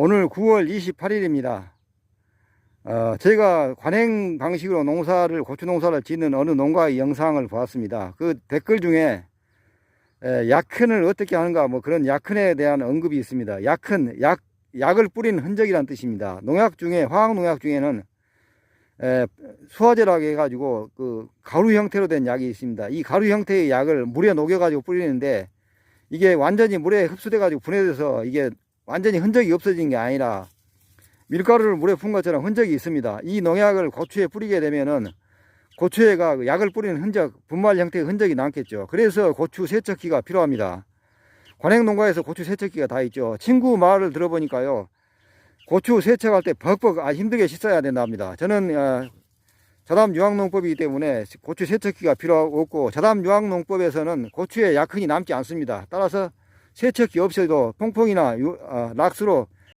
오늘 9월 28일입니다. 어, 제가 관행 방식으로 농사를, 고추 농사를 짓는 어느 농가의 영상을 보았습니다. 그 댓글 중에 에, 약흔을 어떻게 하는가 뭐 그런 약흔에 대한 언급이 있습니다. 약흔, 약, 약을 뿌리는 흔적이란 뜻입니다. 농약 중에, 화학 농약 중에는 에, 수화제라고 해가지고 그 가루 형태로 된 약이 있습니다. 이 가루 형태의 약을 물에 녹여가지고 뿌리는데 이게 완전히 물에 흡수돼가지고 분해돼서 이게 완전히 흔적이 없어진 게 아니라 밀가루를 물에 푼 것처럼 흔적이 있습니다. 이 농약을 고추에 뿌리게 되면은 고추에가 그 약을 뿌리는 흔적, 분말 형태의 흔적이 남겠죠. 그래서 고추 세척기가 필요합니다. 관행 농가에서 고추 세척기가 다 있죠. 친구 말을 들어보니까요. 고추 세척할 때 벅벅 아, 힘들게 씻어야 된답니다. 저는 어, 자담 유황농법이기 때문에 고추 세척기가 필요 없고 자담 유황농법에서는 고추에 약흔이 남지 않습니다. 따라서 세척기 없이도 퐁퐁이나 유- 어, 락스로